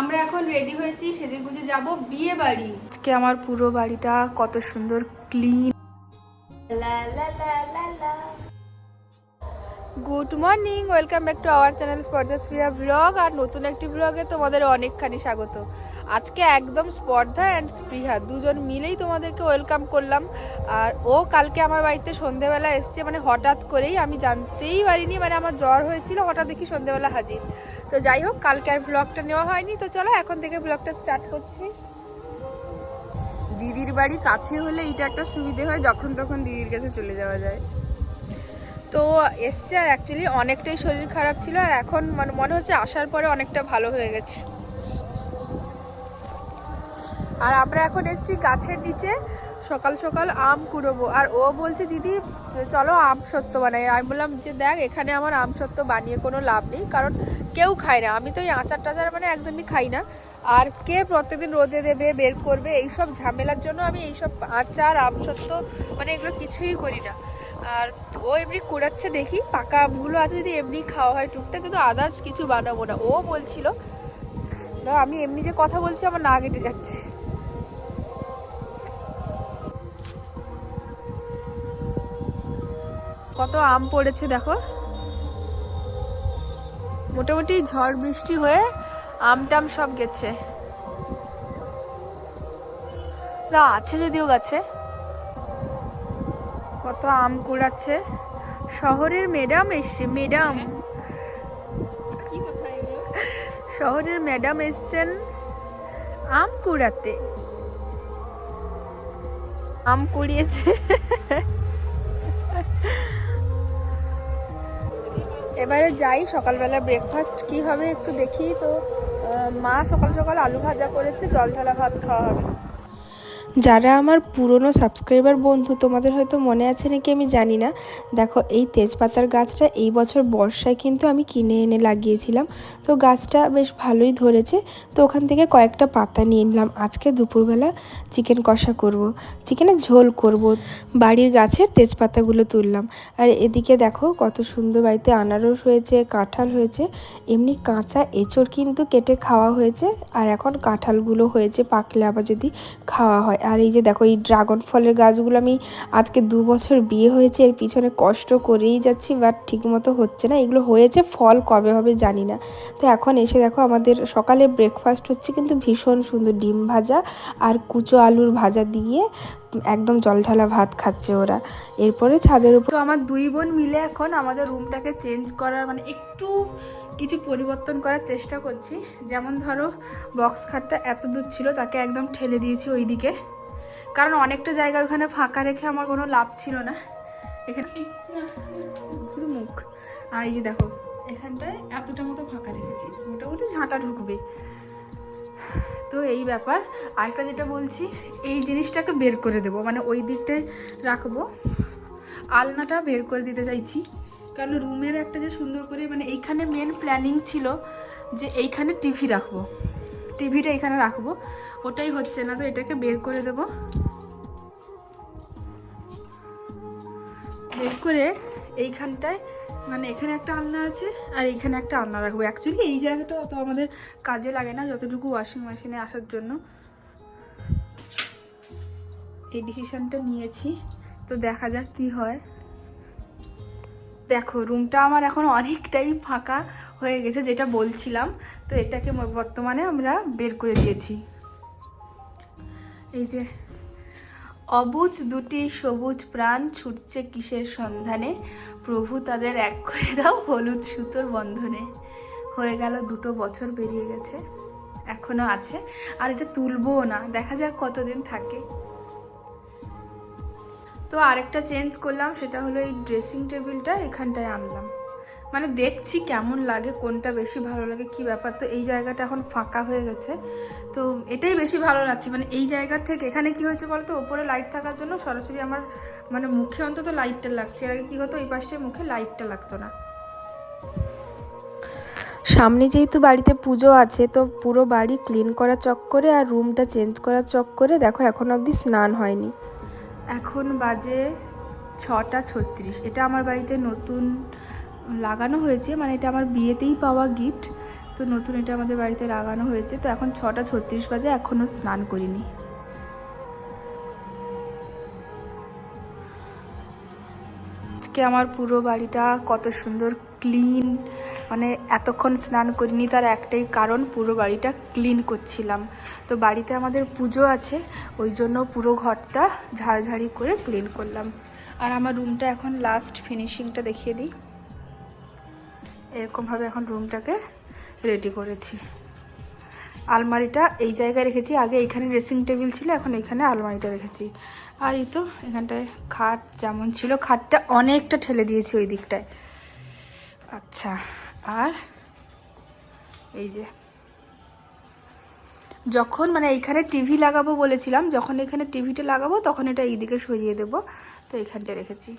আমরা এখন রেডি হয়েছি সেজে গুজে যাব বিয়ে বাড়ি। আজকে আমার পুরো বাড়িটা কত সুন্দর clean good morning welcome back to our channel স্পর্ধাস্প্রিয়া blog আর নতুন একটি ব্লগে তোমাদের অনেকখানি স্বাগত। আজকে একদম স্পর্ধা অ্যান্ড স্পৃহা দুজন মিলেই তোমাদেরকে ওয়েলকাম করলাম। আর ও কালকে আমার বাড়িতে সন্ধেবেলা এসছে মানে হঠাৎ করেই আমি জানতেই পারিনি মানে আমার জ্বর হয়েছিল হঠাৎ দেখি সন্ধেবেলা হাজির। তো যাই হোক, কালকে আর ব্লগটা নেওয়া হয়নি, তো চলো এখন থেকে ব্লগটা স্টার্ট করছি। দিদির বাড়ি কাছে হলে এটা একটা সুবিধে হয়, যখন তখন দিদির কাছে চলে যাওয়া যায়। তো এসছে আর অ্যাকচুয়ালি অনেকটাই শরীর খারাপ ছিল, আর এখন মানে মনে হচ্ছে আসার পরে অনেকটা ভালো হয়ে গেছে। আর আমরা এখন এসেছি গাছের নিচে, সকাল সকাল আম কুড়োবো। আর ও বলছে, দিদি, চলো আম সত্য বানাই। আমি বললাম, যে দেখ, এখানে আমার আম সত্য বানিয়ে কোনো লাভ নেই, কারণ কেউ খায় না। আমি তো এই আচার টাচার মানে একদমই খাই না। আর কে প্রত্যেকদিন রোদে দেবে বের করবে? এইসব ঝামেলার জন্য আমি এইসব আচার আম সত্য মানে এগুলো কিছুই করি না। আর ও এমনি কুড়াচ্ছে দেখি, পাকা আমগুলো আছে যদি এমনি খাওয়া হয়। টুকটা কিন্তু আদার্স কিছু বানাবো না। ও বলছিল আমি এমনি যে কথা বলছি আমার না কেটে যাচ্ছে। কত আম পড়েছে দেখো। মোটামুটি ঝড়, বৃষ্টি হয়ে আম টাম সব গেছে। না, আছে যদিও গাছে। কত আম কুড়াচ্ছে। শহরের ম্যাডাম এসছে, ম্যাডাম। শহরের ম্যাডাম এসছেন আম কুড়াতে। আম কুড়িয়েছে। এবারে যাই সকালবেলা ব্রেকফাস্ট কি হবে একটু দেখি। তো মা সকাল সকাল আলু ভাজা করেছে, জল ঢালা ভাত খাওয়া হবে। যারা আমার পুরনো সাবস্ক্রাইবার বন্ধু, তোমাদের হয়তো মনে আছে নাকি আমি জানি না। দেখো, এই তেজপাতার গাছটা এই বছর বর্ষায় কিন্তু আমি কিনে এনে লাগিয়েছিলাম। তো গাছটা বেশ ভালোই ধরেছে। তো ওখান থেকে কয়েকটা পাতা নিয়ে নিলাম। আজকে দুপুরবেলা চিকেন কষা করব। চিকেনের ঝোল করব। বাড়ির গাছের তেজপাতাগুলো তুললাম। আর এদিকে দেখো, কত সুন্দর বাড়িতে আনারস হয়েছে, কাঁঠাল হয়েছে। এমনি কাঁচা এঁচড় কিন্তু কেটে খাওয়া হয়েছে। আর এখন কাঁঠালগুলো হয়েছে পাকলে আবার যদি খাওয়া হয়। আর এই যে দেখো, এই ড্রাগন ফলের গাছগুলো আমি আজকে দু বছর বিয়ে হয়েছে, এর পিছনে কষ্ট করেই যাচ্ছি বাট ঠিকমতো হচ্ছে না। এগুলো হয়েছে, ফল কবে হবে জানি না। তো এখন এসে দেখো, আমাদের সকালে ব্রেকফাস্ট হচ্ছে কিন্তু ভীষণ সুন্দর ডিম ভাজা আর কুচো আলুর ভাজা দিয়ে একদম জলঢালা ভাত খাচ্ছে ওরা। এরপরে ছাদের উপর তো আমার দুই বোন মিলে এখন আমাদের রুমটাকে চেঞ্জ করার মানে একটু কিছু পরিবর্তন করার চেষ্টা করছি। যেমন ধরো বক্স খাটটা এত দূর ছিল, তাকে একদম ঠেলে দিয়েছি ওইদিকে। কারণ অনেকটা জায়গা ওখানে ফাঁকা রেখে আমার কোনো লাভ ছিল না। এখানে শুধু মুখ। আর এই যে দেখো, এখানটায় এতটা মতো ফাঁকা রেখেছি, মোটামুটি ঝাঁটা ঢুকবে। তো এই ব্যাপার। আরেকটা যেটা বলছি, এই জিনিসটাকে বের করে দেবো মানে ওই দিকটায় রাখব। আলনাটা বের করে দিতে চাইছি, কারণ রুমের একটা যে সুন্দর করে মানে এইখানে মেন প্ল্যানিং ছিল যে এইখানে টিভি রাখব। টিভিটা এখানে রাখব। ওটাই হচ্ছে না তো, এটাকে বের করে দেবো। বের করে এইখানটায় মানে এখানে একটা আলনা আছে আর এইখানে একটা আলনা রাখব। অ্যাকচুয়ালি এই জায়গাটা অত আমাদের কাজে লাগে না, যতটুকু ওয়াশিং মেশিনে আসার জন্য। এই ডিসিশনটা নিয়েছি। তো দেখা যাক কি হয়। দেখো রুমটা আমার এখন অনেকটাই ফাঁকা হয়ে গেছে, যেটা বলছিলাম। তো এটাকে বর্তমানে আমরা বের করে দিয়েছি। এই যে, অবুজ দুটি সবুজ প্রাণ ছুটছে কিসের সন্ধানে? প্রভু তাদের এক করে দাও হলুদ সুতোর বন্ধনে। হয়ে গেল, দুটো বছর বেরিয়ে গেছে। এখনও আছে। আর এটা তুলবও না। দেখা যাক কতদিন থাকে। তো আরেকটা চেঞ্জ করলাম, সেটা হলো এই ড্রেসিং টেবিলটা এখানটায় আনলাম। মানে দেখছি কেমন লাগে, কোনটা বেশি ভালো লাগে, কি ব্যাপার? তো এই জায়গাটা এখন ফাঁকা হয়ে গেছে। তো এটাই বেশি ভালো লাগছে। মানে এই জায়গার থেকে, এখানে কি হয়েছে বলতো? ওপরে লাইট থাকার জন্য সরাসরি আমার মানে মুখে অন্তত লাইটটা লাগছে। এর আগে কি হতো? এই পাশটায় মুখে লাইটটা লাগতো না। সামনে যেহেতু বাড়িতে পুজো আছে, তো পুরো বাড়ি ক্লিন করা চক্করে আর রুমটা চেঞ্জ করা চক্করে, দেখো, এখন অবধি স্নান হয়নি। এখন বাজে ছটা ছত্রিশ। এটা আমার বাড়িতে নতুন লাগানো হয়েছে মানে এটা আমার বিয়েতেই পাওয়া গিফট তো নতুন এটা আমাদের বাড়িতে লাগানো হয়েছে, তো এখন ছটা ছত্রিশ বাজে এখনও স্নান করিনি। আজকে আমার পুরো বাড়িটা কত সুন্দর ক্লিন মানে এতক্ষণ স্নান করিনি, তার একটাই কারণ, পুরো বাড়িটা ক্লিন করছিলাম। তো বাড়িতে আমাদের পুজো আছে, ওই জন্য পুরো ঘরটা ঝাড়ঝাড়ি করে ক্লিন করলাম। আর আমার রুমটা এখন লাস্ট ফিনিশিংটা দেখিয়ে দিই। এরকমভাবে এখন রুমটাকে রেডি করেছি। আলমারিটা এই জায়গায় রেখেছি, আগে এইখানে ড্রেসিং টেবিল ছিল, এখন এখানে আলমারিটা রেখেছি। আর এই তো, এখানটায় খাট যেমন ছিল, খাটটা অনেকটা ঠেলে দিয়েছি ওই দিকটায়। আচ্ছা। আর এই যে, যখন মানে এইখানে টিভি লাগাবো বলেছিলাম, যখন এখানে টিভিটা লাগাবো, তখন এটা এইদিকে সরিয়ে দেবো। তো এইখানটা রেখেছি।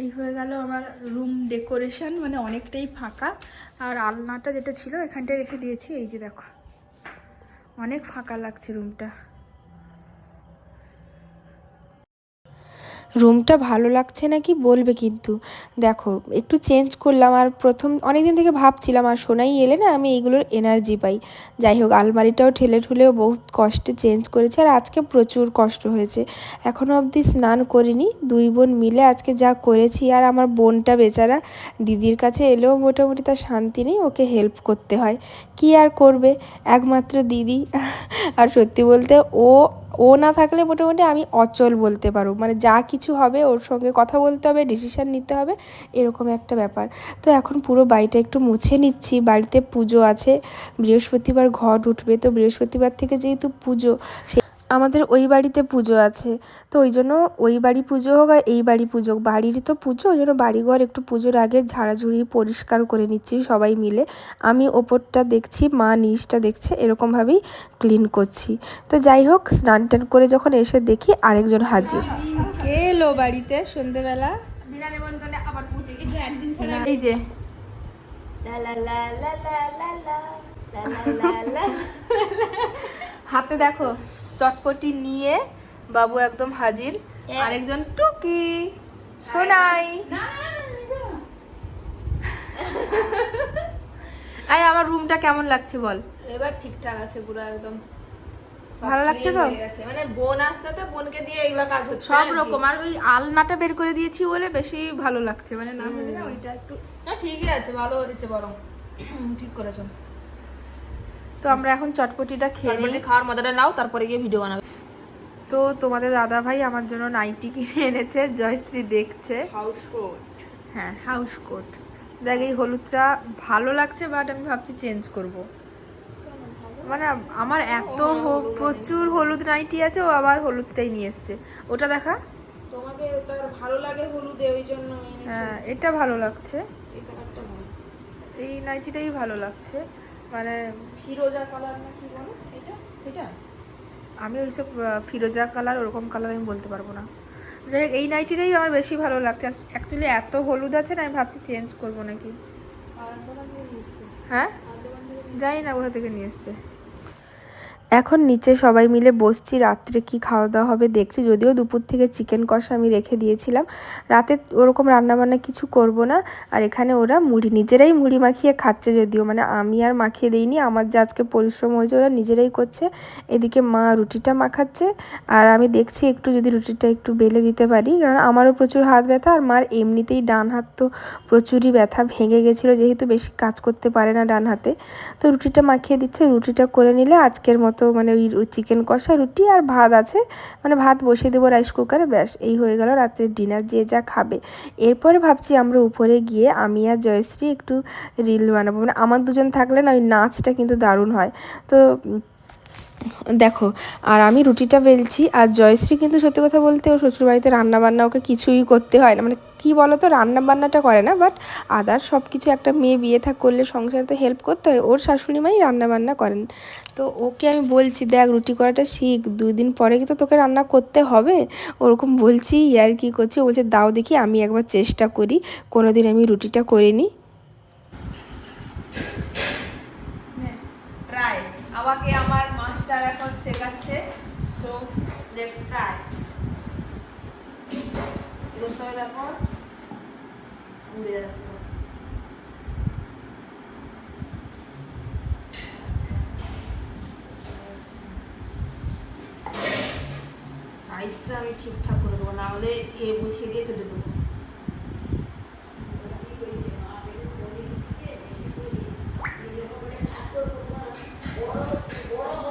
এই হয়ে গেল আমার রুম ডেকোরেশন মানে অনেকটাই ফাঁকা। আর আলনাটা যেটা ছিল, এখানটায় রেখে দিয়েছি। এই যে দেখো, অনেক ফাঁকা লাগছে রুমটা রুমটা ভালো লাগছে নাকি বলবে কিন্তু। দেখো, একটু চেঞ্জ করলাম আর প্রথম অনেক দিন থেকে ভাবছিলাম, আর সোনাই এলে না আমি এইগুলোর এনার্জি পাই। যাই হোক, আলমারিটাও ঠেলে ঠুলেও বহুত কষ্টে চেঞ্জ করেছে আর আজকে প্রচুর কষ্ট হয়েছে। এখনও অবধি স্নান করিনি, দুই বোন মিলে আজকে যা করেছি আর আমার বোনটা বেচারা দিদির কাছে এলেও মোটামুটি তার শান্তি নেই, ওকে হেল্প করতে হয়। কি আর করবে? একমাত্র দিদি। আর সত্যি বলতে ও ও না থাকলে মোটামুটি আমি অচল বলতে পারো। মানে যা কিছু হবে ওর সঙ্গে কথা বলতে হবে ডিসিশান নিতে হবে, এরকম একটা ব্যাপার। তো এখন পুরো বাড়িটা একটু মুছে নিচ্ছি। বাড়িতে পুজো আছে, বৃহস্পতিবার ঘট উঠবে। তো বৃহস্পতিবার থেকে যেহেতু পুজো আমাদের ওই বাড়িতে পুজো আছে। তো ওই জন্য ওই বাড়ি পুজো হোক আর এই বাড়ি পুজো হোক বাড়ির তো পুজো ওই জন্য বাড়িঘর একটু পুজোর আগে ঝাড়াঝুড়ি পরিষ্কার করে নিচ্ছি সবাই মিলে। আমি ওপরটা দেখছি মা নিচটা দেখছে এরকমভাবেই ক্লিন করছি। তো যাই হোক স্নান টান করে যখন এসে দেখি আরেকজন হাজির। এলো বাড়িতে সন্ধেবেলা? এই যে। হাতে দেখো চটপটি নিয়ে বাবু একদম হাজির। আরেকজন টুকি সোনাই। আই আমার রুমটা কেমন লাগছে বল? এবার ঠিকঠাক আছে পুরো একদম সব ভালো লাগছে তো? মানে বোন আসলে তো বোনকে দিয়ে এইগুলা কাজ হচ্ছে সব রকম আর ওই আলনাটা বের করে দিয়েছি বলে বেশি ভালো লাগছে। মানে না হলে না ওইটা একটু না ঠিকই আছে ভালো হয়েছে বরং। ঠিক করেছ। তো আমরা এখন চটপটিটা খেয়ে নিই। খাওয়ার মজাটা নাও তারপরে গিয়ে ভিডিও বানাবে। তো তোমাদের দাদা ভাই আমার জন্য নাইটি কিনে এনেছে জয়শ্রী দেখছে। House coat. হ্যাঁ হাউস কোট। দেখ এই হলুদটা ভালো লাগছে বাট আমি ভাবছি চেঞ্জ করব। মানে আমার এত প্রচুর হলুদ নাইটি আছে ও আবার হলুদটাই নিয়ে এসছে। ওটা দেখা? তোমাকে তার ভালো লাগে হলুদে ওই জন্য হ্যাঁ এটা ভালো লাগছে। এই এই নাইটিটাই ভালো লাগছে। মানে ফিরোজা কালার না কি বলো? এটা? সেটা? আমি ওইসব ফিরোজা কালার ওরকম কালার আমি বলতে পারব না। যাই হোক এই নাইটিটাই আমার বেশি ভালো লাগছে। অ্যাকচুয়ালি এত হলুদ আছে না আমি ভাবছি চেঞ্জ করব নাকি। হ্যাঁ? যাই জানি না কোথা থেকে নিয়ে এসছে। এখন নিচে সবাই মিলে বসছি, রাত্রে কি খাওয়া দাওয়া হবে দেখছি। যদিও দুপুর থেকে চিকেন কষা আমি রেখে দিয়েছিলাম। রাতে ওরকম রান্নাবান্না কিছু করব না। আর এখানে ওরা মুড়ি, নিজেরাই মুড়ি মাখিয়ে খাচ্ছে যদিও। মানে আমি আর মাখিয়ে দিইনি, আমার যে আজকে পরিশ্রম হয়েছে ওরা নিজেরাই করছে। এদিকে মা রুটিটা মাখাচ্ছে। আর আমি দেখছি একটু যদি রুটিটা একটু বেলে দিতে পারি। কারণ আমারও প্রচুর হাত ব্যথা, আর মার এমনিতেই ডান হাত তো প্রচুরই ব্যথা ভেঙে গেছিল, যেহেতু বেশি কাজ করতে পারে না ডান হাতে। তো রুটিটা মাখিয়ে দিচ্ছে, রুটিটা করে নিলে আজকের মতো মানে ওই চিকেন কষা, রুটি আর ভাত আছে। মানে ভাত বসিয়ে দেবো রাইস কুকারে ব্যাস, এই হয়ে গেল রাত্রের ডিনার যে যা খাবে। এরপরে ভাবছি আমরা উপরে গিয়ে আমি আর জয়শ্রী একটু রিল বানাবো। মানে আমার দুজন থাকলে না ওই নাচটা কিন্তু দারুণ হয়। তো দেখো, আর আমি রুটিটা বেলছি, আর জয়শ্রী কিন্তু সত্যি কথা বলতে ওর শ্বশুরবাড়িতে রান্না বান্না ওকে কিছুই করতে হয় না। মানে কি বলো তো রান্না বান্নাটা করে না বাট আদার সব কিছু একটা মেয়ে বিয়ে থাক করলে সংসারে সংসারতে হেল্প করতে হয়। ওর শাশুড়ি মাই রান্না বান্না করেন। তো ওকে আমি বলছি, দেখ, রুটি করাটা শিখ দিন পরে কি তো তোকে রান্না করতে হবে। ওরকম বলছি আর কি করছি? ও বলছে, দাও দেখি, আমি একবার চেষ্টা করি। কোনো দিন আমি রুটিটা করিনি ট্রাই আমাকে আমার ফ্রাই সাইজটা আমি ঠিকঠাক করে দেবো না হলে এ বসিয়ে দিয়ে ফেলে দেবো। বড়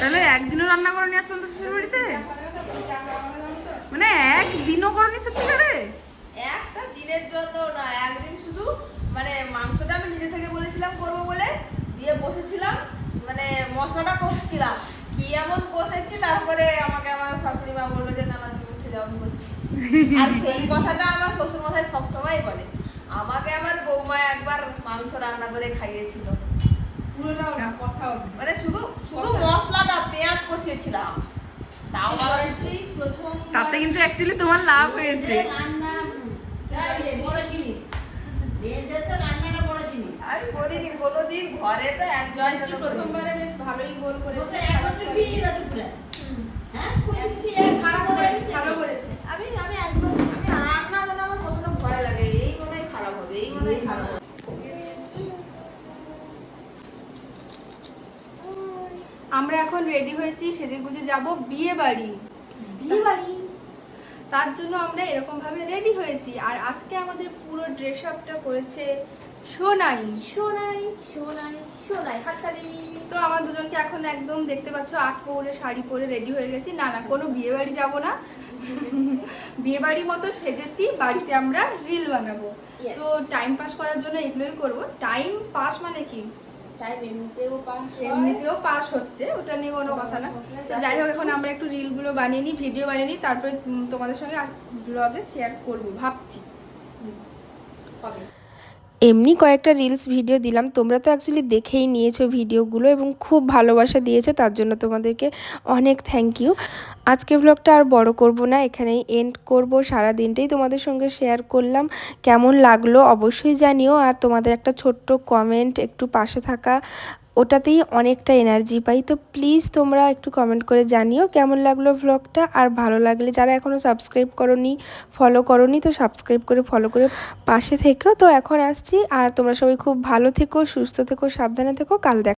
তাহলে একদিনও রান্না করনি আজ পর্যন্ত শ্বশুর বাড়িতে? মানে একদিনও করনি সত্যি করে? একটা দিনের জন্য না, একদিন শুধু মানে মাংসটা আমি নিজে থেকে বলেছিলাম করব বলে দিয়ে বসেছিলাম মানে মশলাটা কষছিলাম। কি এমন কষেছি, তারপরে আমাকে আমার শাশুড়ি মা বলল যে, না তুমি উঠে যাও করছি। আর সেই কথাটা আমার শ্বশুর মশাই সবসময় বলে। আমাকে আমার বৌমা একবার মাংস রান্না করে খাইয়েছিল। পুরোটাও না কষা মানে শুধু শুধু। মশলাটা পেঁয়াজ কষিয়েছিলাম। তাও প্রথম তাতে কিন্তু অ্যাকচুয়ালি তোমার লাভ হয়েছে। রান্না বড় জিনিস। আমি করিনি কোনোদিন ঘরে তো একজন জয়শ্রী প্রথমবারে বেশ ভালোই গোল করেছে। খারাপ করেনি। ভালো করেছে। আমি আমি একদম আমরা এখন রেডি হয়েছি সেজে গুজে যাব বিয়ে বাড়ি। বিয়ে বাড়ি? তার জন্য আমরা এরকম ভাবে রেডি হয়েছি। আর আজকে আমাদের পুরো ড্রেস আপটা করেছে সোনাই। সোনাই সোনাই সোনাই হাততালি। তো আমার দুজনকে এখন একদম দেখতে পাচ্ছ আট পরে শাড়ি পরে রেডি হয়ে গেছি। না না কোনো বিয়ে বাড়ি যাব না। বিয়ে বাড়ির মতো সেজেছি বাড়িতে আমরা রিল বানাবো। তো টাইম পাস করার জন্য এগুলোই করব। টাইম পাস মানে কি? টাইম এমনিতেও পাস এমনিতেও পাস হচ্ছে ওটা নিয়ে কোনো কথা না। তো যাই হোক এখন আমরা একটু রিলগুলো বানিয়ে নিই ভিডিও বানিয়ে নিই তারপরে তোমাদের সঙ্গে ব্লগে শেয়ার করব ভাবছি। হবে। এমনি কয়েকটা রিলস ভিডিও দিলাম। তোমরা তো অ্যাকচুয়ালি দেখেই নিয়েছো ভিডিওগুলো এবং খুব ভালোবাসা দিয়েছ, তার জন্য তোমাদেরকে অনেক থ্যাংক ইউ আজকে ব্লগটা আর বড় করব না, এখানেই এন্ড করব। সারা দিনটাই তোমাদের সঙ্গে শেয়ার করলাম। কেমন লাগল অবশ্যই জানিও। আর তোমাদের একটা ছোট্ট কমেন্ট একটু পাশে থাকা ওটাতেই অনেকটা এনার্জি পাই। তো প্লিজ তোমরা একটু কমেন্ট করে জানিও কেমন লাগল ব্লগটা আর ভালো লাগলে যারা এখনও সাবস্ক্রাইব করনি ফলো করনি, তো সাবস্ক্রাইব করে ফলো করে পাশে থেকেও। তো এখন আসছি, আর তোমরা সবাই খুব ভালো থেকো, সুস্থ থেকো, সাবধানে থেকো। কাল দেখ